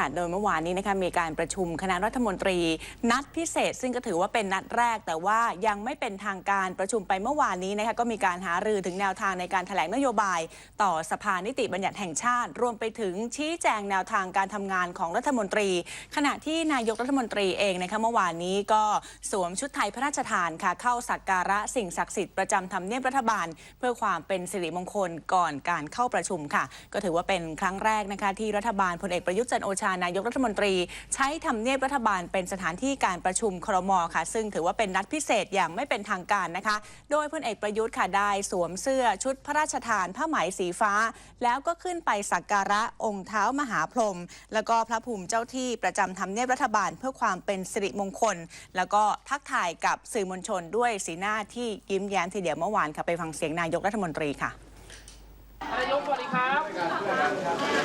ค่ะ โดยเมื่อวานนี้นะคะมีการประชุมคณะรัฐมนตรี นัดพิเศษ ซึ่งก็ถือว่าเป็นนัดแรก แต่ว่ายังไม่เป็นทางการประชุมไปเมื่อวานนี้นะคะก็มีการหารือถึงแนวทางในการแถลงนโยบาย ต่อสภานิติบัญญัติแห่งชาติ รวมไปถึงชี้แจงแนวทางการทำงานของรัฐมนตรี ขณะที่นายกรัฐมนตรีเองนะคะเมื่อวานนี้ก็สวมชุดไทยพระราชทานค่ะเข้าสักการะสิ่งศักดิ์สิทธิ์ประจำทำเนียบรัฐบาล เพื่อความเป็นสิริมงคลก่อนการเข้าประชุมค่ะ ก็ถือว่าเป็นครั้งแรกนะคะที่รัฐบาลพลเอกประยุทธ์จันโอชานายกรัฐมนตรี ใช้ทำเนียบรัฐบาลเป็นสถานที่การประชุมครมค่ะ ซึ่งถือว่าเป็นนัดพิเศษอย่างไม่เป็นทางการนะคะ โดยพลเอกประยุทธ์ค่ะได้สวมเสื้อชุดพระราชทานผ้าไหมสีฟ้า แล้วก็ขึ้นไปสักการะองค์เท้ามหาพรหมแล้วก็พระภูมิเจ้าที่ประจำทำเนียบรัฐบาลเพื่อความเป็นสิริมงคล แล้วก็ทักทายกับสื่อมวลชนด้วยสีหน้าที่ยิ้มแย้มทีเดียวเมื่อวานค่ะไปฟังเสียงนายกรัฐมนตรีค่ะนนายกสวัสดีครับ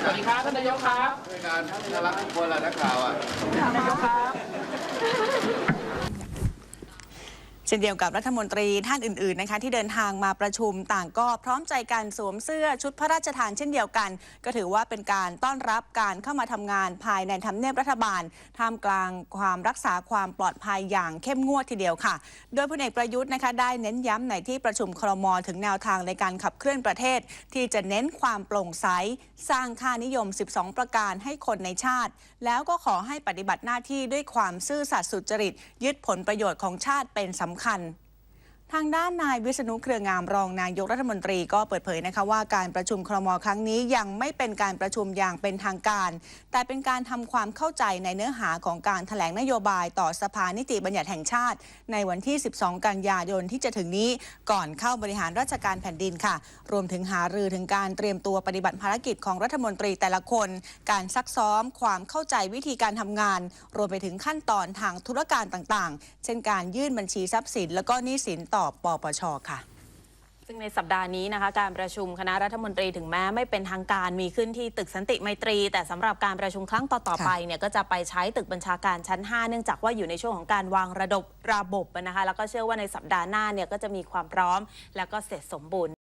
สวัสดีครับท่านนายกครับในการน่ารักทุกคนแหละนักข่าวอะท่านนายกครับ เช่นเดียวกับรัฐมนตรีท่านอื่นๆนะคะที่เดินทางมาประชุมต่างก็พร้อมใจกันสวมเสื้อชุดพระราชทานเช่นเดียวกัน ก็ถือว่าเป็นการต้อนรับการเข้ามาทำงานภายในทำเนียบรัฐบาล ท่ามกลางความรักษาความปลอดภัยอย่างเข้มงวดทีเดียวค่ะ โดยพลเอกประยุทธ์นะคะได้เน้นย้ำในที่ประชุมครมถึงแนวทางในการขับเคลื่อนประเทศ ที่จะเน้นความโปร่งใสสร้างค่านิยม 12 ประการให้คนในชาติ แล้วก็ขอให้ปฏิบัติหน้าที่ด้วยความซื่อสัตย์สุจริต ยึดผลประโยชน์ของชาติเป็นสำำคัญ ทางด้านนายวิษณุเครืองามรองนายกรัฐมนตรีก็เปิดเผยนะคะว่าการประชุมครมครั้งนี้ยังไม่เป็นการประชุมอย่างเป็นทางการ แต่เป็นการทำความเข้าใจในเนื้อหาของการแถลงนโยบายต่อสภานิติบัญญัติแห่งชาติ ในวันที่ 12 กันยายนที่จะถึงนี้ก่อนเข้าบริหารราชการแผ่นดินค่ะ รวมถึงหารือถึงการเตรียมตัวปฏิบัติภารกิจของรัฐมนตรีแต่ละคน การซักซ้อม ความเข้าใจวิธีการทำงาน รวมไปถึงขั้นตอนทางธุรการต่างๆ เช่นการยื่นบัญชีทรัพย์สิน และก็หนี้สินต่อปปชค่ะซึ่งในสัปดาห์นี้นะคะการประชุมคณะรัฐมนตรีถึงแม้ไม่เป็นทางการมีขึ้นที่ตึกสันติไมตรี แต่สำหรับการประชุมครั้งต่อๆไปเนี่ยก็จะไปใช้ตึกบัญชาการชั้น 5 เนื่องจากว่าอยู่ในช่วงของการวางระดบระบบนะคะแล้วก็เชื่อว่าในสัปดาห์หน้าเนี่ยก็จะมีความพร้อม แล้วก็เสร็จสมบูรณ์